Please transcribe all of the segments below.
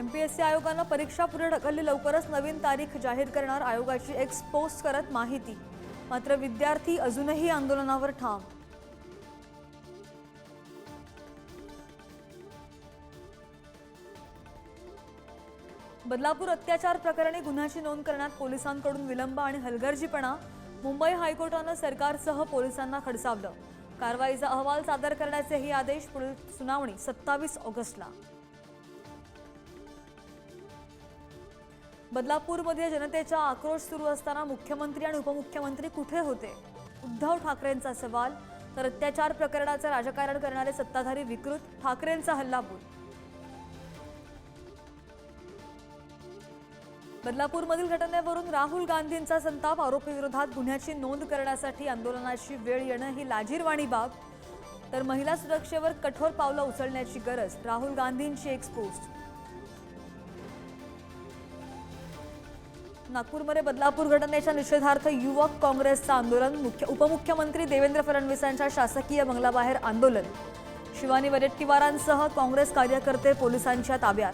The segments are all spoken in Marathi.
एमपीएससी आयोगानं परीक्षा पुढे ढकलली लवकरच नवीन तारीख जाहीर करणार आयोगाची एक्स पोस्ट करत माहिती. मात्र विद्यार्थी अजूनही आंदोलनावर ठाम. बदलापूर अत्याचार प्रकरणी गुन्ह्याची नोंद करण्यात पोलिसांकडून विलंब आणि हलगर्जीपणा मुंबई हायकोर्टानं सरकारसह पोलिसांना खडसावलं. कारवाईचा अहवाल सादर करण्याचेही आदेश पुढील सुनावणी सत्तावीस ऑगस्टला. बदलापूरमध्ये जनतेचा आक्रोश सुरू असताना मुख्यमंत्री आणि उपमुख्यमंत्री कुठे होते? उद्धव ठाकरेंचा सवाल तर अत्याचार प्रकरणाचं राजकारण करणारे सत्ताधारी विकृत ठाकरेंचा हल्लाबोल. बदलापूरमधील घटनेवरून राहुल गांधींचा संताप आरोपीविरोधात गुन्ह्याची नोंद करण्यासाठी आंदोलनाची वेळ येणं ही लाजीरवाणी बाब. तर महिला सुरक्षेवर कठोर पावलं उचलण्याची गरज राहुल गांधींची एक्सपोस्ट. नागपूरमध्ये बदलापूर घटनेच्या निषेधार्थ युवक काँग्रेसचं आंदोलन. मुख्य उपमुख्यमंत्री देवेंद्र फडणवीसांच्या शासकीय बंगलाबाहेर आंदोलन. शिवानी वडेट्टीवारांसह काँग्रेस कार्यकर्ते पोलिसांच्या ताब्यात.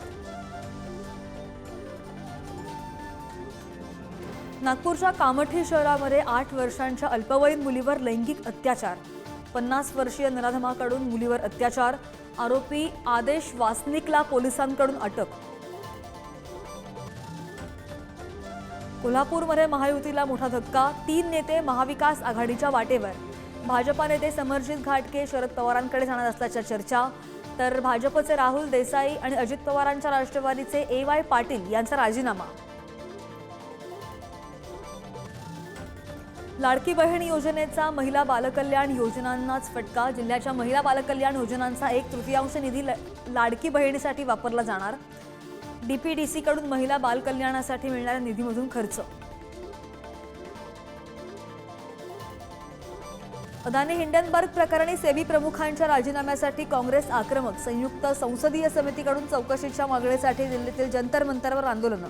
नागपूरच्या कामठी शहरामध्ये आठ वर्षांच्या अल्पवयीन मुलीवर लैंगिक अत्याचार. पन्नास वर्षीय नराधमाकडून मुलीवर अत्याचार. आरोपी आदेश वासनिकला पोलिसांकडून अटक. कोल्हापूरमध्ये महायुतीला मोठा धक्का तीन नेते महाविकास आघाडीच्या वाटेवर. भाजपा नेते समरजित घाटके शरद पवारांकडे जाणार असल्याच्या चर्चा. तर भाजपचे राहुल देसाई आणि अजित पवारांच्या राष्ट्रवादीचे ए वाय पाटील यांचा राजीनामा. लाडकी बहीण योजनेचा महिला बालकल्याण योजनांनाच फटका. जिल्ह्याच्या महिला बालकल्याण योजनांचा एक तृतीयांश निधी ल- लाडकी बहिणीसाठी वापरला जाणार. डीपीडीसीकडून महिला बालकल्याणासाठी मिळणाऱ्या निधीमधून खर्च. अदानी हिंडनबर्ग प्रकरणी सेबी प्रमुखांच्या राजीनाम्यासाठी काँग्रेस आक्रमक संयुक्त संसदीय समितीकडून चौकशीच्या मागणीसाठी दिल्लीतील जंतर मंतरवर आंदोलनं.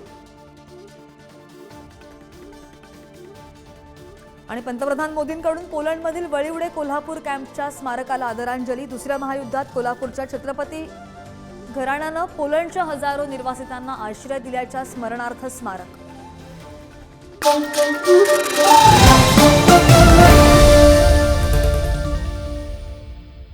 आणि पंतप्रधान मोदींकडून पोलंडमधील वळिवडे कोल्हापूर कॅम्पच्या स्मारकाला आदरांजली दुसऱ्या महायुद्धात कोल्हापूरच्या छत्रपती घराण्यानं पोलंडच्या हजारो निर्वासितांना आश्रय दिल्याच्या स्मरणार्थ स्मारक.